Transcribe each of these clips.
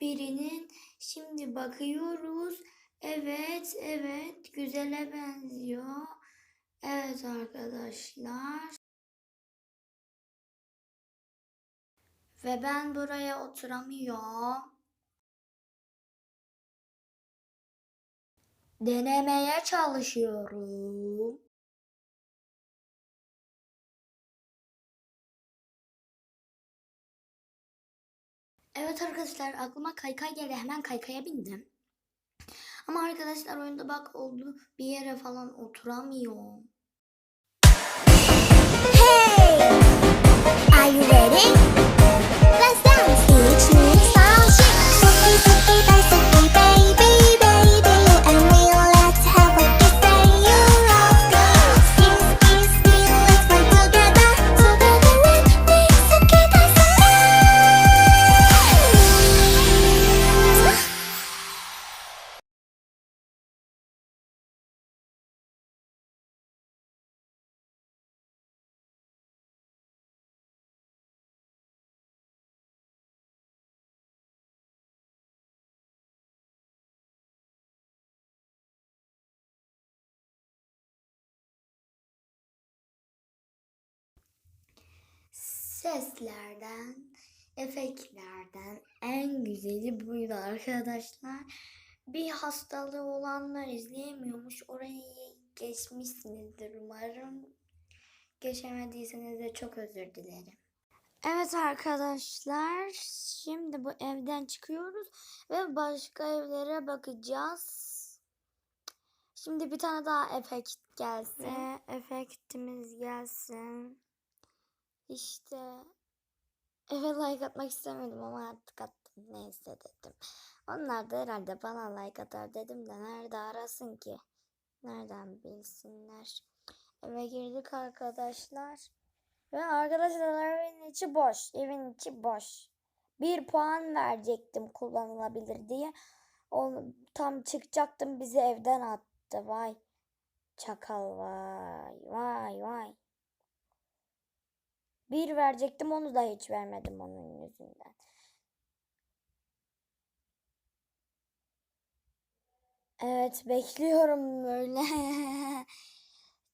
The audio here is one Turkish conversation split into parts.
birinin. Şimdi bakıyoruz. Evet, evet. Güzele benziyor. Evet arkadaşlar. Ve ben buraya oturamıyorum. Denemeye çalışıyorum. Evet arkadaşlar aklıma kaykay geldi. Hemen kaykaya bindim. Ama arkadaşlar oyunda bak oldu. Bir yere falan oturamıyorum. Hey! Are you ready? Let's dance! Each Seslerden, efektlerden en güzeli buydu arkadaşlar. Bir hastalığı olanlar izleyemiyormuş. Orayı geçmişsinizdir umarım. Geçemediyseniz de çok özür dilerim. Evet arkadaşlar, şimdi bu evden çıkıyoruz ve başka evlere bakacağız. Şimdi bir tane daha efekt gelsin. Ve efektimiz gelsin. İşte eve like atmak istemedim ama artık attım. Neyse dedim. Onlar da herhalde bana like atar dedim de nerede arasın ki? Nereden bilsinler? Eve girdik arkadaşlar. Ve arkadaşlar evin içi boş. Evin içi boş. Bir puan verecektim kullanılabilir diye. Onu tam çıkacaktım bizi evden attı. Vay. Çakal vay. Vay vay. Bir verecektim onu da hiç vermedim onun yüzünden. Evet bekliyorum böyle.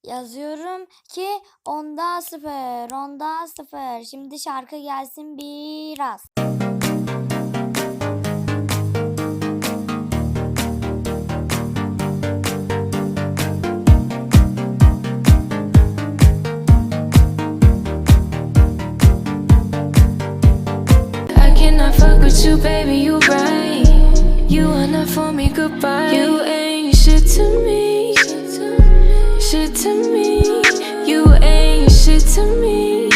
Yazıyorum ki onda sıfır, onda sıfır. Şimdi şarkı gelsin biraz. With you, baby, you right. You are not for me, goodbye. You ain't shit to me. Shit to me. You ain't shit to me.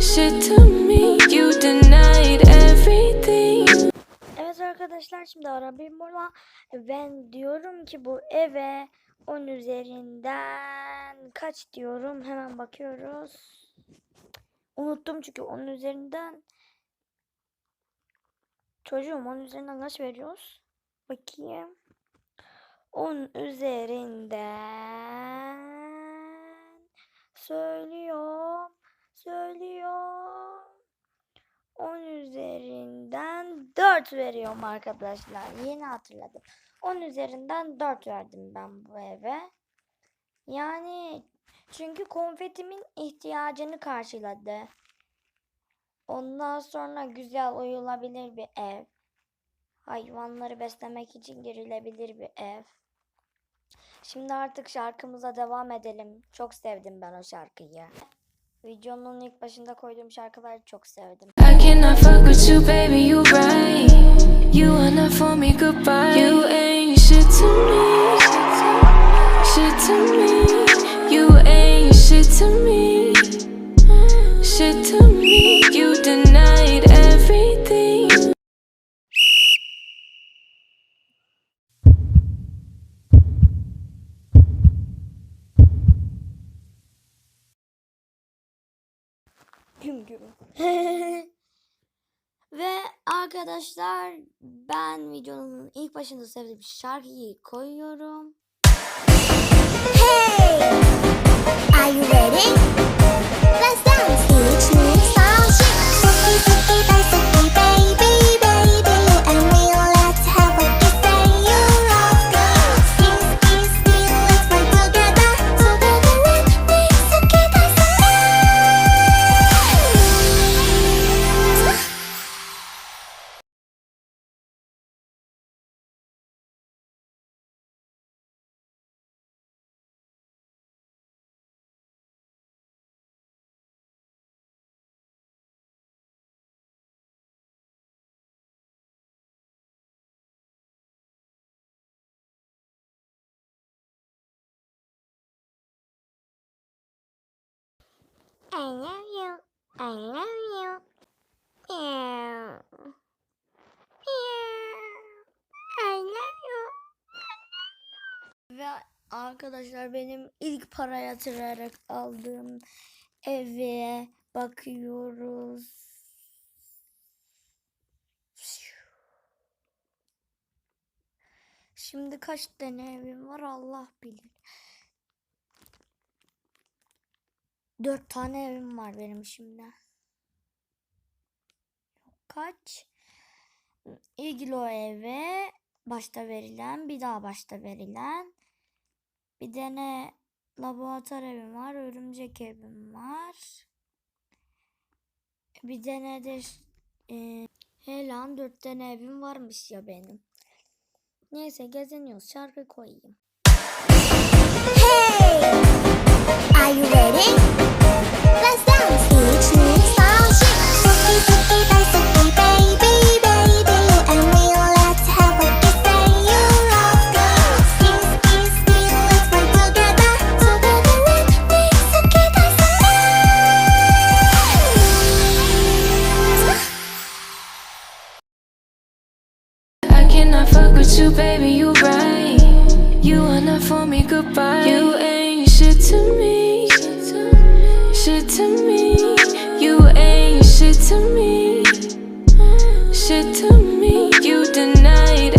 Shit to me. You denied everything. Evet arkadaşlar şimdi ara bir mola. Ben diyorum ki bu eve 10 üzerinden kaç diyorum hemen bakıyoruz. Unuttum çünkü 10 üzerinden çocuğum 10 üzerinden kaç veriyoruz? Bakayım. 10 üzerinden söylüyorum. Söylüyorum. 10 üzerinden 4 veriyorum arkadaşlar. Yeni hatırladım. 10 üzerinden 4 verdim ben bu eve. Yani çünkü konfetimin ihtiyacını karşıladı. Ondan sonra güzel uyulabilir bir ev. Hayvanları beslemek için girilebilir bir ev. Şimdi artık şarkımıza devam edelim. Çok sevdim ben o şarkıyı. Videonun ilk başında koyduğum şarkıları çok sevdim. I cannot fuck with you, baby, you right. You are not for me, goodbye. You ain't shit to me. Shit to me. You ain't shit to me. Shit to me. Arkadaşlar ben videonun ilk başında sevdiğim şarkıyı koyuyorum. Hey! Are you ready? Let's dance! Each new style shift. Suki, suki, baby, baby. I love you. I love you. Meow. Meow. I love you. Ve arkadaşlar benim ilk para yatırarak aldığım eve bakıyoruz. Şimdi kaç tane evim var Allah bilir. Dört tane evim var benim şimdi. Kaç? İlgili o eve başta verilen, bir daha başta verilen. Bir tane laboratuvar evim var, örümcek evim var. Bir tane de e, he lan dört tane evim varmış ya benim. Neyse geziniyoruz. Şarkı koyayım. Hey! Are you ready? Cannot fuck with you, baby, you right. You are not for me, goodbye. You ain't shit to me. Shit to me. You ain't shit to me. Shit to me. You denied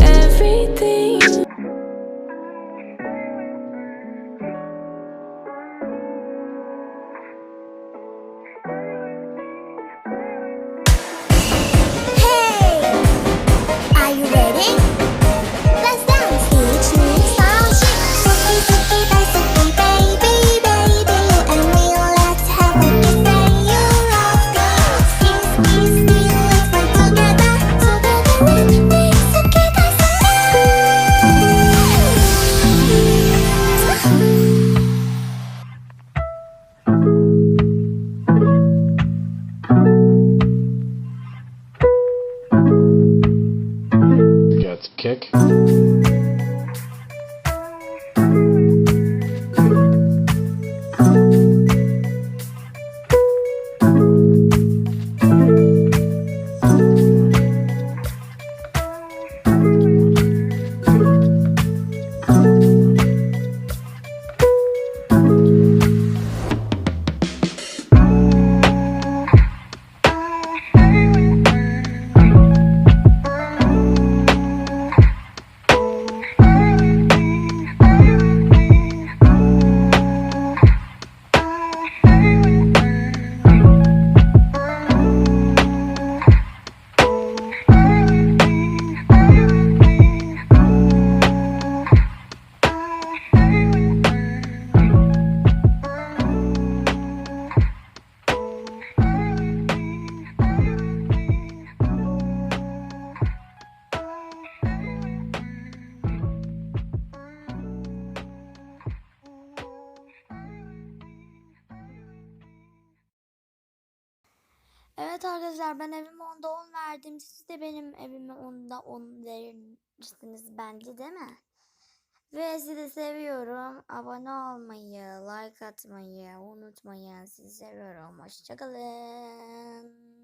Evet arkadaşlar ben evime onda 10 verdim. Siz de benim evime onda 10 verirsiniz bence değil mi? Ve sizi seviyorum. Abone olmayı, like atmayı unutmayın. Sizi seviyorum. Hoşçakalın.